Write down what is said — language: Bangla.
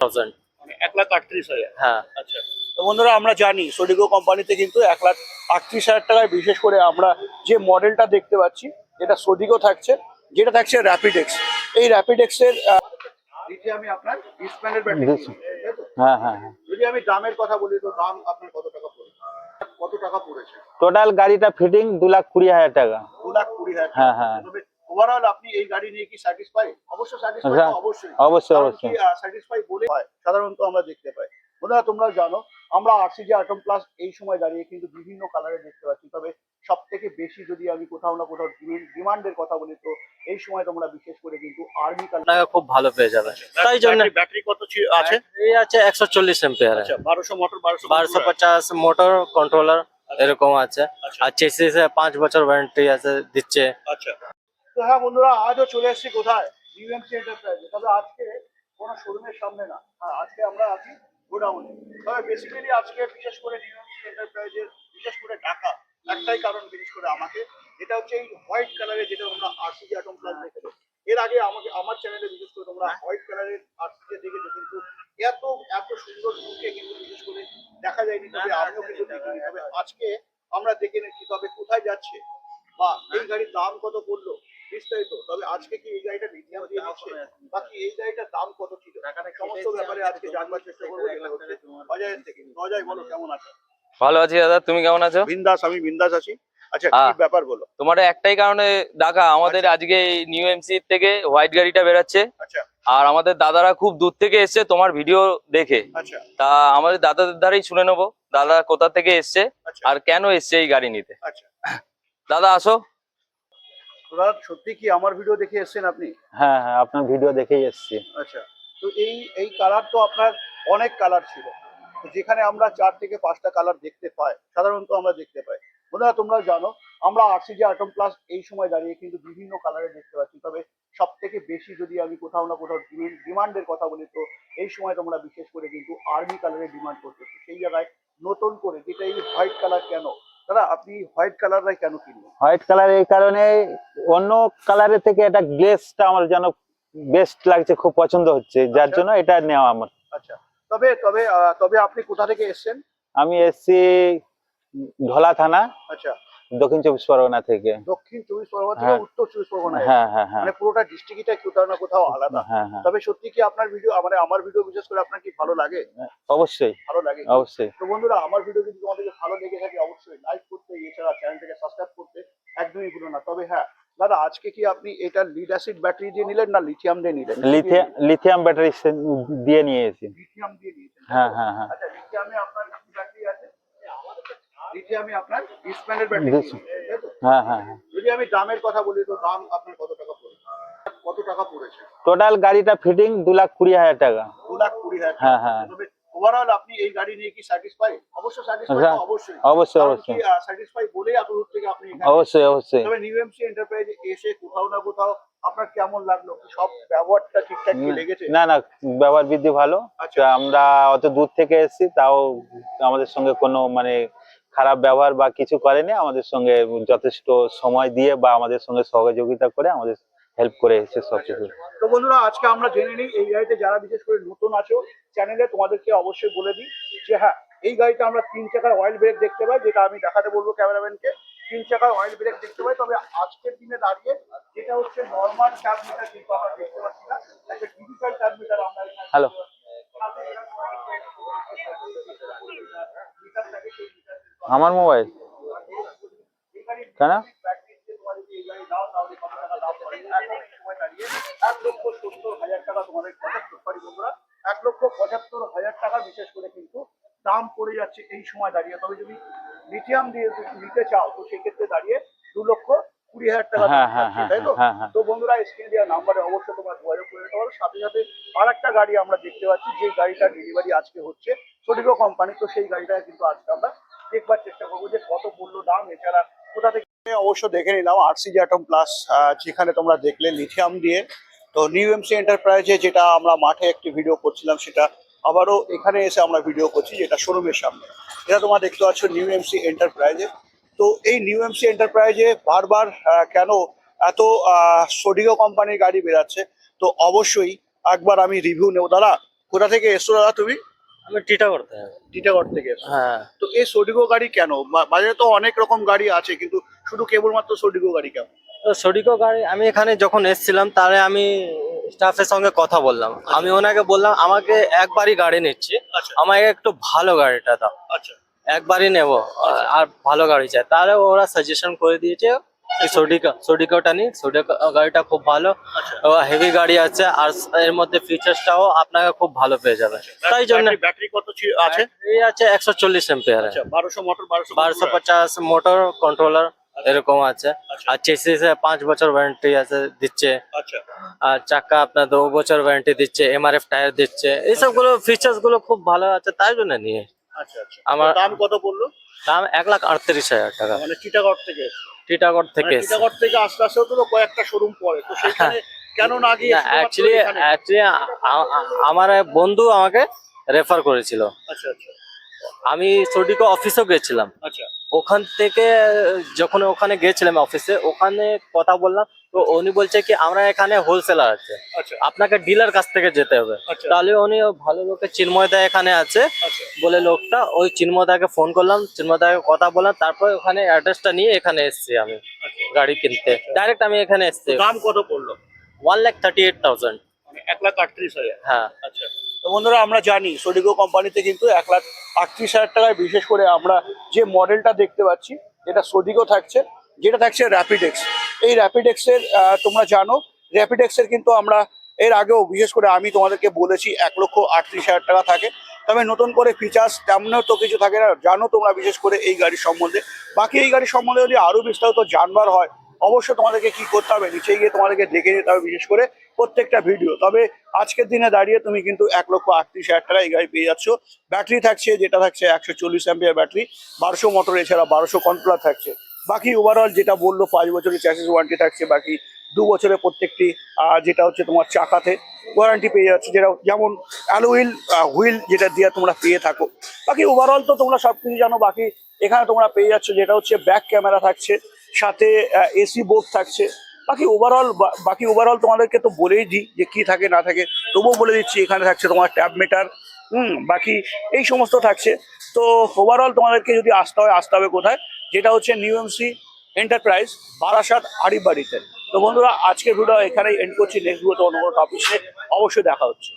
থাউজেন্ড মানে এক লাখ আটত্রিশ হাজার। হ্যাঁ। আচ্ছা। তো বন্ধুরা আমরা জানি সোডিগো কোম্পানিতে কিন্তু এক লাখ আটত্রিশ হাজার টাকায় বিশেষ করে আমরা যে মডেলটা দেখতে পাচ্ছি যেটা সোডিগো থাকছে যেটা থাকছে র্যাপিডেক্স এই র্যাপিডেক্সের আমি আপনার ডিসপ্যানের ব্যাটারি হ্যাঁ হ্যাঁ হ্যাঁ। যদি আমি দামের কথা বলি তো দাম আপনার কত টাকা পড়েছে? কত টাকা পড়েছে? টোটাল গাড়িটা ফিটিং দু লাখ কুড়ি হাজার টাকা। দু লাখ কুড়ি হাজার হ্যাঁ, হ্যাঁ। তবে ওভারঅল আপনি এই গাড়ি নিয়ে কি স্যাটিসফাই হ্যাঁ, অবশ্যই। অবশ্যই, অবশ্যই। স্যাটিসফাই বলে সাধারণত আমরা দেখতে পাই। বন্ধুরা তোমরা জানো আমরা আরসিজি আটম প্লাস এই সময় দাঁড়িয়ে কিন্তু বিভিন্ন কালারে দেখতে পাচ্ছি। তবে সব থেকে বেশি যদি আমি কোথাও না কোথাও ডিমান্ডের কথা বলি তো এই সময় তোমরা বিশেষ করে কিন্তু আর্মি কালার খুব ভালো পেয়ে যাবে তাই জন্য ব্যাটারি কত আছে? এই আছে একশো চল্লিশ এম্পিয়ার আচ্ছা বারোশো মোটর বারোশো বারোশো পঞ্চাশ মোটর কন্ট্রোলার এরকম আছে। আচ্ছা। আর চেসিসে পাঁচ বছর ওয়ারেন্টি আছে দিচ্ছে। আচ্ছা। তো হ্যাঁ বন্ধুরা আজও চলে এসেছি কোথায়? ইউএমসি এন্টারপ্রাইজে তবে আজকে কোনো শোরুমের সামনে না। আজকে আমরা আছি গোডাউনে। তবে বেসিক্যালি আজকে বিশেষ করে ইউএমসি এন্টারপ্রাইজের বিশেষ করে ঢাকা একটাই কারণ বিশেষ করে আমাকে। এটা হচ্ছে এই হোয়াইট কালারের যেটা আমরা আরসিজি আটম প্লাস দেখেছ এর আগে আমাকে আমার চ্যানেলে বিশেষ করে তোমরা হোয়াইট কালারের আরসিজি দেখেছ কিন্তু এত এত সুন্দর লুকে কিন্তু বিশেষ করে দেখা যায়নি তবে আমিও কিন্তু দেখিনি। তবে আজকে আমরা দেখে নিচ্ছি তবে কোথায় যাচ্ছে বা এই গাড়ির দাম কত পড়ল বিস্তারিত তবে আজকে কি এই গাড়িটা মিডিয়াম দিয়ে বাকি এই গাড়িটার দাম কত ছিল? সমস্ত ব্যাপারে আজকে জানবার চেষ্টা করব যেটা হচ্ছে অজয়ের থেকে অজয় বলো কেমন আছো? ভালো আছি দাদা তুমি কেমন আছো? বিন্দাস আমি বিন্দাস আছি। আচ্ছা কি ব্যাপার বলো? তোমার একটাই কারণে ডাকা আমাদের আজকে নিউ এমসি থেকে হোয়াইট গাড়িটা বেরাচ্ছে। আচ্ছা। আর আমাদের দাদারা খুব দূর থেকে এসছে তোমার ভিডিও দেখে। আচ্ছা। তা আমাদের দাদাদের দ্বারাই শুনে নেব দাদা কোথা থেকে এসছে আচ্ছা। আর কেন এসছে এই গাড়ি নিতে। আচ্ছা। দাদা আসো। তোরা সত্যি কি আমার ভিডিও দেখে এসেছেন আপনি? হ্যাঁ হ্যাঁ আপনার ভিডিও দেখেই এসছি। আচ্ছা তো এই এই কালার তো আপনার অনেক কালার ছিল। যেখানে আমরা চার থেকে পাঁচটা কালার দেখতে পাই সাধারণত আমরা দেখতে পাই। বন্ধুরা তোমরা জানো আমরা আরসিজি আটম প্লাস এই সময় দাঁড়িয়ে কিন্তু বিভিন্ন কালারে দেখতে পাচ্ছি। তবে সব থেকে বেশি যদি আমি কোথাও না কোথাও ডিমান্ডের কথা বলি তো এই সময় তোমরা বিশেষ করে কিন্তু আর্মি কালারের ডিমান্ড করছ। তো সেই জায়গায় নতুন করে যেটা এই হোয়াইট কালার কেন? দাদা আপনি হোয়াইট কালারটাই কেন কিনবেন হোয়াইট কালার এই কারণে অন্য কালারের থেকে এটা গ্লেসটা আমার যেন বেস্ট লাগছে খুব পছন্দ হচ্ছে। যার আচ্ছা। জন্য এটা নেওয়া আমার। আচ্ছা। তবে তবে তবে আপনি কোথা থেকে এসেছেন? আমি এসছি ধলা থানা আচ্ছা। দক্ষিণ চব্বিশ পরগনা থেকে। দক্ষিণ চব্বিশ পরগনা থেকে হ্যাঁ। উত্তর চব্বিশ পরগনা হ্যাঁ হ্যাঁ হ্যাঁ। মানে পুরোটা ডিস্ট্রিক্টটা কোথাও না কোথাও আলাদা। হ্যাঁ হ্যাঁ। তবে সত্যি কি আপনার ভিডিও মানে আমার ভিডিও বিশেষ করে আপনার কি ভালো লাগে? অবশ্যই। ভালো লাগে। অবশ্যই। তো বন্ধুরা আমার ভিডিও যদি তোমাদেরকে ভালো লেগে থাকে অবশ্যই লাইক করতে এছাড়া চ্যানেলটাকে সাবস্ক্রাইব করতে একদমই ভুলো না। তবে হ্যাঁ দাদা আজকে কি আপনি এটা লিড অ্যাসিড ব্যাটারি দিয়ে নিলেন না লিথিয়াম দিয়ে নিলেন? লিথিয়াম লিথিয়াম ব্যাটারি দিয়ে নিয়ে এসেছি লিথিয়াম দিয়ে নিয়েছেন। হ্যাঁ হ্যাঁ হ্যাঁ। আচ্ছা লিথিয়ামে আপনার কি ব্যাটারি আছে? লিথিয়ামে আপনার ডিসপ্যানের ব্যাটারি হ্যাঁ হ্যাঁ হ্যাঁ। যদি আমি দামের কথা বলি তো দাম আপনার কত টাকা পড়েছে? কত টাকা পড়েছে? টোটাল গাড়িটা ফিটিং দু লাখ কুড়ি হাজার টাকা। দু লাখ কুড়ি হাজার হ্যাঁ, হ্যাঁ। তবে ওভারঅল আপনি এই গাড়ি নিয়ে কি স্যাটিসফাই অবশ্য স্যাটিসফাই অবশ্যই। অবশ্যই, অবশ্যই। স্যাটিসফাই বলেই দূর থেকে আপনি অবশ্যই অবশ্যই। তবে নিউ এমসি এন্টারপ্রাইজে এসে কোথাও না কোথাও আপনার কেমন লাগল? সব ব্যবহারটা ঠিকঠাক কি লেগেছে? না না ব্যবহার বৃদ্ধি ভালো। আচ্ছা। আমরা অত দূর থেকে এসেছি তাও আমাদের সঙ্গে কোনো মানে খারাপ ব্যবহার বা কিছু করেনি। আমাদের সঙ্গে যথেষ্ট সময় দিয়ে বা আমাদের সঙ্গে সহযোগিতা করে আমাদের হেল্প করে এসেছে সবকিছু তো বন্ধুরা আজকে আমরা জেনে নিই এই গাড়িতে যারা বিশেষ করে নতুন আছো চ্যানেলে তোমাদেরকে অবশ্যই বলে দিই যে হ্যাঁ এই গাড়িতে আমরা তিন চাকার অয়েল ব্রেক দেখতে পাই যেটা আমি দেখাতে বলব ক্যামেরাম্যানকে তিন চাকার অয়েল ব্রেক দেখতে পাই তবে আজকের দিনে দাঁড়িয়ে যেটা হচ্ছে নর্মাল চার মিটার কিন্তু আমরা দেখতে পাচ্ছি না একটা ডিজিটাল চার মিটার আমরা হ্যালো আমার মোবাইল কেন এক লক্ষ সত্তর হাজার টাকা তোমাদের সরি বন্ধুরা এক লক্ষ পঁচাত্তর হাজার টাকা বিশেষ করে কিন্তু দাম পড়ে যাচ্ছে এই সময় দাঁড়িয়ে। তবে যদি লিথিয়াম দিয়ে নিতে চাও তো সেক্ষেত্রে দাঁড়িয়ে দু লক্ষ কুড়ি হাজার টাকা হ্যাঁ, হ্যাঁ, হ্যাঁ, তাই তো। তো বন্ধুরা স্ক্রিনে দেওয়া নাম্বারে অবশ্যই তোমরা যোগাযোগ করে নিতে পারো। সাথে সাথে আর একটা গাড়ি আমরা দেখতে পাচ্ছি যে গাড়িটা ডেলিভারি আজকে হচ্ছে সোডিগো কোম্পানি তো সেই গাড়িটা কিন্তু আজকে আমরা দেখবার চেষ্টা করব যে কত মূল্য দাম এছাড়া কোথা থেকে অবশ্য দেখে নিলাম আরসিজি অ্যাটম প্লাস যেখানে তোমরা দেখলে লিথিয়াম দিয়ে তো নিউ এমসি এন্টারপ্রাইজে যেটা আমরা মাঠে একটি ভিডিও করছিলাম সেটা আবারও এখানে এসে আমরা ভিডিও করছি যেটা শোরুমের সামনে। এটা তোমরা দেখতে পাচ্ছ নিউ এমসি এন্টারপ্রাইজে তো এই নিউ এমসি এন্টারপ্রাইজে বারবার কেন এত সোডিও কোম্পানির গাড়ি বেরাচ্ছে? তো অবশ্যই একবার আমি রিভিউ নেব। দাদা কোথা থেকে এসছো দাদা তুমি? আমি টিটা করতে টিটাগড় থেকে হ্যাঁ। তো এই সোডিগো গাড়ি কেন? বাজারে তো অনেক রকম গাড়ি আছে কিন্তু শুধু কেবলমাত্র সোডিগো গাড়ি তো সডিকো গাড়ি আমি এখানে যখন এসেছিলাম তাহলে আমি স্টাফের সঙ্গে কথা বললাম। আমি ওনাকে বললাম আমাকে একবারই গাড়ি নিচ্ছি আচ্ছা। আমাকে একটু ভালো গাড়িটা দাও। আচ্ছা। একবারই নেব আর- ভালো গাড়ি চাই। তাহলে ওরা সাজেশন করে দিয়েছে সোডিকা সোডিকাটা নিন সোডিকা গাড়িটা খুব ভালো। আচ্ছা। হেভি গাড়ি আছে আর এর মধ্যে ফিচার্সটাও আপনাকে খুব ভালো পেয়ে যাবে। তাই জন্য ব্যাটারি- কত আছে? এই আছে একশো চল্লিশ এম্পিয়ার আচ্ছা বারোশো মোটর বারোশো পঞ্চাশ মোটর কন্ট্রোলার এরকম আছে। আচ্ছা। আর চেসিসে পাঁচ বছর ওয়ারেন্টি আছে দিচ্ছে। আচ্ছা। আর চাকা আপনার দু বছর ওয়ারেন্টি দিচ্ছে এমআরএফ টায়ার দিচ্ছে। এইসবগুলো ফিচার্সগুলো খুব ভালো আছে তাই জন্য নিয়ে। আচ্ছা আচ্ছা। আমার- দাম কত পড়ল? দাম এক লাখ আটত্রিশ হাজার টাকা। মানে টিটাগড় থেকে। টিটাগড় থেকে মানে টিটাগড় থেকে আস্তে আস্তে তো কয়েকটা শোরুম পড়ে। তো সেখানে কেন না গিয়ে অ্যাকচুয়ালি অ্যাকচুয়ালি আমার বন্ধু আমাকে রেফার করেছিল। আচ্ছা আচ্ছা। আমি সোডিকো অফিসেও গেছিলাম। আচ্ছা। ওখান থেকে যখন ওখানে গেছিলাম অফিসে ওখানে কথা বললাম তো উনি বলছে কি আমরা এখানে হোলসেলার আছে। আচ্ছা। আপনাকে ডিলার কাছ থেকে যেতে হবে। আচ্ছা। তাহলে উনি ভালো লোকের চিন্ময়দা এখানে আছে আচ্ছা। বলে লোকটা ওই চিন্ময়দাকে ফোন করলাম চিন্ময়দাকে কথা বললাম তারপর ওখানে অ্যাড্রেসটা নিয়ে এখানে এসেছি আমি গাড়ি কিনতে। ডাইরেক্ট আমি এখানে এসেছি। দাম কত পড়ল? One lakh thirty eight thousand এক লাখ আটত্রিশ হাজার। হ্যাঁ। আচ্ছা। বন্ধুরা, আমরা জানি সোডিগো কোম্পানিতে কিন্তু এক লাখ আটত্রিশ হাজার টাকায় বিশেষ করে আমরা যে মডেলটা দেখতে পাচ্ছি, যেটা সোডিগো থাকছে, যেটা থাকছে র্যাপিডেক্স এই র্যাপিডেক্সের তোমরা জানো র্যাপিডেক্সের কিন্তু আমরা এর আগেও বিশেষ করে আমি তোমাদেরকে বলেছি এক লক্ষ আটত্রিশ হাজার টাকা থাকে। তবে নতুন করে ফিচার্স তেমনও তো কিছু থাকে না। জানো তোমরা বিশেষ করে এই গাড়ির সম্বন্ধে। বাকি এই গাড়ির সম্বন্ধে যদি আরও বিস্তারিত জানবার হয়, অবশ্যই তোমাদেরকে কি করতে হবে নিচে গিয়ে তোমাদেরকে দেখে নিতে হবে বিশেষ করে। প্রত্যেকটা ভিডিও তবে আজকের দিনে দাঁড়িয়ে তুমি কিন্তু এক লক্ষ আটত্রিশ হাজার টাকা এই গাড়ি পেয়ে যাচ্ছ। ব্যাটারি থাকছে, যেটা থাকছে একশো চল্লিশ অ্যাম্পিয়ার ব্যাটারি বারোশো মোটর এছাড়া বারোশো কন্ট্রোলার থাকছে। বাকি ওভারঅল যেটা বলল, পাঁচ বছরের চ্যাসিস ওয়ারেন্টি থাকছে, বাকি দু বছরের প্রত্যেকটি যেটা হচ্ছে তোমার চাকাতে ওয়ারেন্টি পেয়ে যাচ্ছে। যেটা যেমন অ্যালোহুইল হুইল যেটা দিয়ে তোমরা পেয়ে থাকো। বাকি ওভারঅল তো তোমরা সব কিছু জানো, বাকি এখানে তোমরা পেয়ে যাচ্ছ, যেটা হচ্ছে ব্যাক ক্যামেরা থাকছে, সাথে এসি বোর্ড থাকছে। বাকি ওভারঅল বাকি ওভারঅল তোমাদেরকে তো বলেই দিই যে কি থাকে, না থাকে, তবুও বলে দিচ্ছি, এখানে থাকছে তোমার ট্যাব মিটার হুম, বাকি এই সমস্ত থাকছে। তো ওভারঅল তোমাদেরকে যদি আসতে হয়, আসতে হবে কোথায়? যেটা হচ্ছে নিউ এমসি এন্টারপ্রাইজ বারাসাত আড়িবাড়িতে তো বন্ধুরা, আজকের ভিডিও এখানেই এন্ড করছি। নেক্সট ভিডিওতে অন্য কোনো টপিক অবশ্যই দেখা হচ্ছে।